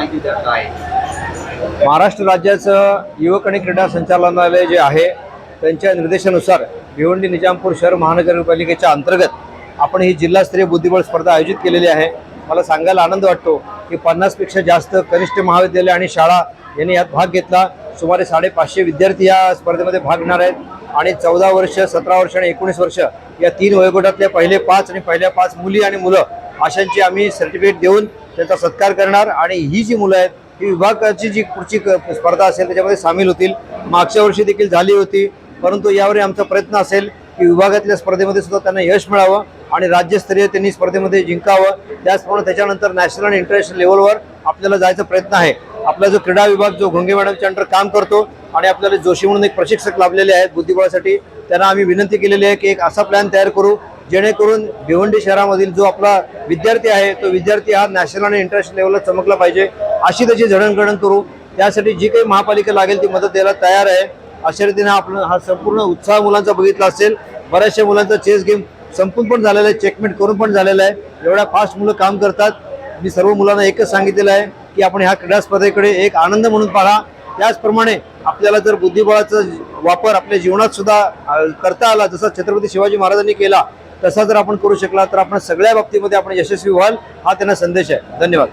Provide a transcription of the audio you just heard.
माहिती द्या काय महाराष्ट्र राज्याचं युवक आणि क्रीडा संचालनालय जे आहे त्यांच्या निर्देशानुसार भिवंडी निजामपूर शहर महानगरपालिकेच्या अंतर्गत आपण ही जिल्हास्तरीय बुद्धिबळ स्पर्धा आयोजित केलेली आहे. मला सांगायला आनंद वाटतो की पन्नासपेक्षा जास्त कनिष्ठ महाविद्यालय आणि शाळा यांनी यात भाग घेतला. सुमारे साडेपाचशे विद्यार्थी या स्पर्धेमध्ये भाग घेणार आहेत. आणि चौदा वर्ष सतरा वर्ष आणि एकोणीस वर्ष या तीन वयोगटातले पहिले पाच आणि पहिल्या पाच मुली आणि मुलं अशांची आम्ही सर्टिफिकेट देऊन त्यांचा सत्कार करणार आणि ही जी मुलं आहेत ही विभागाची जी पुढची क- स्पर्धा असेल त्याच्यामध्ये सामील होतील. मागच्या वर्षी देखील झाली होती परंतु यावेळी आमचा प्रयत्न असेल की विभागातल्या स्पर्धेमध्ये सुद्धा त्यांना यश मिळावं आणि राज्यस्तरीय त्यांनी स्पर्धेमध्ये जिंकावं. त्याचप्रमाणे त्याच्यानंतर नॅशनल आणि इंटरनॅशनल लेवलवर आपल्याला जायचा प्रयत्न आहे. आपला जो क्रीडा विभाग जो घोंगे मॅडमच्या अंडर काम करतो आणि आपल्याला जोशी म्हणून एक प्रशिक्षक लाभलेले आहेत बुद्धिबळासाठी त्यांना आम्ही विनंती केलेली आहे की एक असा प्लॅन तयार करू जेणेकरून भिवंडी शहरामधील जो आपला विद्यार्थी आहे तो विद्यार्थी हा नॅशनल आणि इंटरनॅशनल लेवलला चमकला पाहिजे. अशी त्याची जडणघडण करू. त्यासाठी जी काही महापालिका लागेल ती मदत द्यायला तयार आहे. अशा रीतीने आपण हा संपूर्ण उत्साह मुलांचा बघितला असेल. बऱ्याचशा मुलांचा चेस गेम संपून पण झालेला आहे चेकमेंट करून पण झालेला आहे. एवढ्या फास्ट मुलं काम करतात. मी सर्व मुलांना एकच सांगितलेलं आहे की आपण ह्या क्रीडा स्पर्धेकडे एक आनंद म्हणून पाहा. त्याचप्रमाणे आपल्याला जर बुद्धिबळाचा वापर आपल्या जीवनात सुद्धा करता आला जसा छत्रपती शिवाजी महाराजांनी केला तसा जर आपण करू शकला तर आपण सगळ्या बाबतीमध्ये आपण यशस्वी व्हाल हा त्यांना संदेश आहे. धन्यवाद.